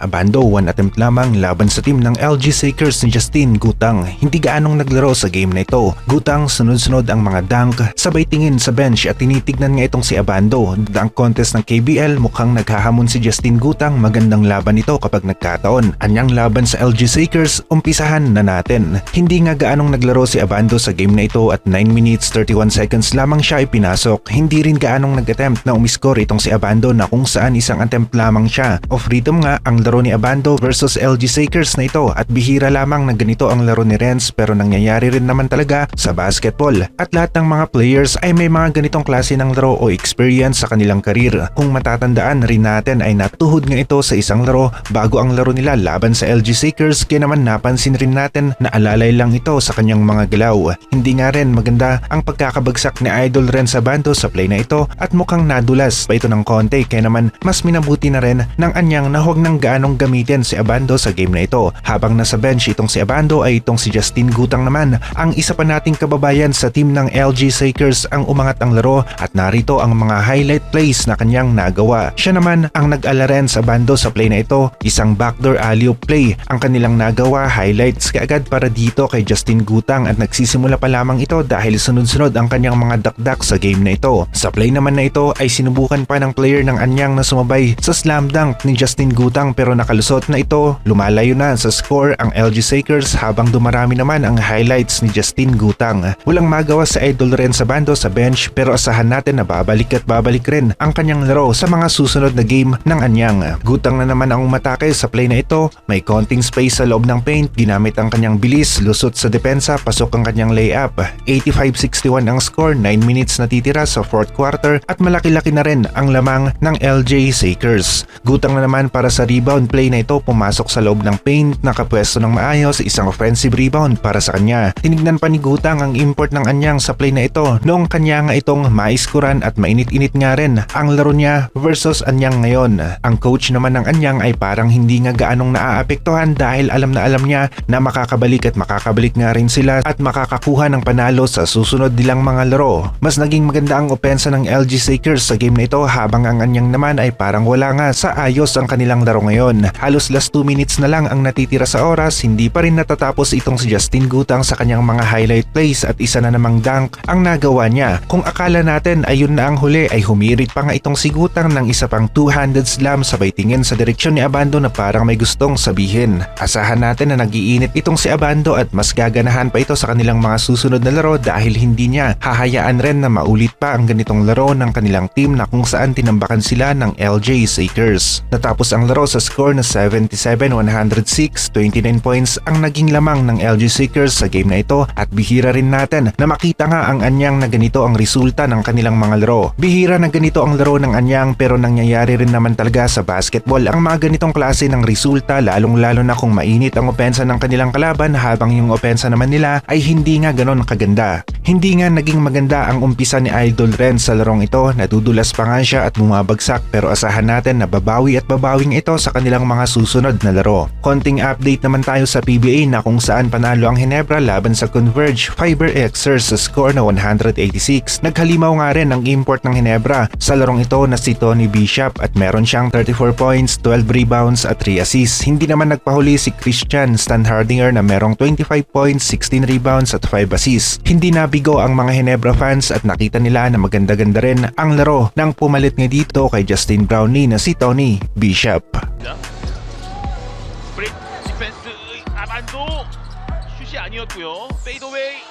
Abando, one attempt lamang laban sa team ng LG Sakers ni Justin Gutang. Hindi gaanong naglaro sa game na ito. Gutang sunod-sunod ang mga dunk, sabay tingin sa bench at tinitignan nga itong si Abando. Dunk contest ng KBL mukhang naghahamon si Justin Gutang. Magandang laban ito kapag nagkataon. Anyang laban sa LG Sakers, umpisahan na natin. Hindi nga gaanong naglaro si Abando sa game na ito at 9 minutes 31 seconds lamang siya ipinasok. Hindi rin gaanong nag-attempt na umiscore itong si Abando na kung saan isang attempt lamang siya. Off rhythm nga ang laro ni Abando versus LG Sakers na ito at bihira lamang na ganito ang laro ni Renz pero nangyayari rin naman talaga sa basketball. At lahat ng mga players ay may mga ganitong klase ng laro o experience sa kanilang karir. Kung matatandaan rin natin ay natuhod nga ito sa isang laro bago ang laro nila laban sa LG Sakers kaya naman napansin rin natin na alalay lang ito sa kanyang mga galaw. Hindi nga rin maganda ang pagkakabagsak ni Idol Renz Abando sa play na ito at mukhang nadulas pa ito ng konti kaya naman mas minabuti na rin ng anyang na huwag nang gaanong gamitin si Abando sa game na ito. Habang nasa bench itong si Abando ay itong si Justin Gutang naman ang isa pa nating kababayan sa team ng LG Sakers ang umangat ang laro at narito ang mga highlight plays na kanyang nagawa. Siya naman ang nag-alaren sa bando sa play na ito, isang backdoor alley play ang kanilang nagawa highlights kaagad para dito kay Justin Gutang at nagsisimula pa lamang ito dahil sunod-sunod ang kanyang mga dakdak sa game na ito. Sa play naman na ito ay sinubukan pa ng player ng anyang na sumabay sa slam dunk ni Justin Gutang pero nakalusot na ito, lumalayo na sa score ang LG Sakers habang dumarami naman ang highlights ni Justin Gutang. Walang magawa sa idol rin sa bando sa bench pero asahan natin na babalik at babalik rin ang kanyang laro sa mga susunod na game ng anyang. Gutang na naman ang umatake sa play na ito, may konting space sa loob ng paint, ginamit ang kanyang bilis, lusot sa depensa, pasok ang kanyang layup. 85-61 ang score, 9 minutes natitira sa fourth quarter at malaki-laki na rin ang lamang ng LJ Sakers. Gutang na naman para sa rebound play na ito, pumasok sa loob ng paint, nakapwesto ng maayos, isang offensive rebound para sa kanya. Tinignan pa ni Gutang ang import ng anyang sa play na ito noong kanya nga itong maiskuran at mainit-init nga rin ang laro niya versus anyang ngayon. Ang coach naman ng anyang ay parang hindi nga gaanong naaapektuhan dahil alam na alam niya na makakabalik at makakabalik nga rin sila at makakakuha ng panalo sa susunod nilang mga laro. Mas naging maganda ang opensa ng LG Sakers sa game na ito habang ang anyang naman ay parang wala nga sa ayos ang kanilang laro ngayon. Halos last 2 minutes na lang ang natitira sa oras, hindi pa rin natatapos itong si Justin Gutang sa kanyang mga highlight plays at isa na namang dunk ang nagawa niya. Kung akala natin ayun na ang huli ay humirit pa nga itong si Gutang ng isa pang two-handed slam sabay tingin sa direksyon ni Abando na parang may gustong sabihin. Asahan natin na nagiinit itong si Abando at mas gaganahan pa ito sa kanilang mga susunod na laro dahil hindi niya hahayaan rin na maulit pa ang ganitong laro ng kanilang team na kung saan tinambakan sila ng LJ Sakers. Natapos ang laro sa score na 77-106, 29 points ang naging lamang ng LG Sakers sa game na ito at bihira rin natin na makita nga ang anyang na ganito ang resulta ng kanilang mga laro. Bihira na ganito ang laro ng anyang pero nangyayari rin naman talaga sa basketball ang mga ganitong klase ng resulta lalong lalo na kung mainit ang opensa ng kanilang kalaban habang yung opensa naman nila ay hindi nga ganon kaganda. Hindi nga naging maganda ang umpisa ni Idol Ren sa larong ito, nadudulas pa nga siya at bumabagsak pero asahan natin na babawi at babawing ito sa kanilang mga susunod na laro. Konting update naman tayo sa PBA na kung saan panalo ang Hinebra laban sa Converge Fiber Xers sa score na 186. Naghalimaw nga rin ang import ng Hinebra sa larong ito na si Tony Bishop at meron siyang 34 points, 12 rebounds at 3 assists. Hindi naman nagpahuli si Christian Stan Hardinger na merong 25 points, 16 rebounds at 5 assists. Hindi nabigo ang mga Hinebra fans at nakita nila na maganda-ganda rin ang laro nang pumalit nga dito kay Justin Brownlee na si Tony Bishop. 브레이크 디펜스 아만도 슛이 아니었고요. 페이드웨이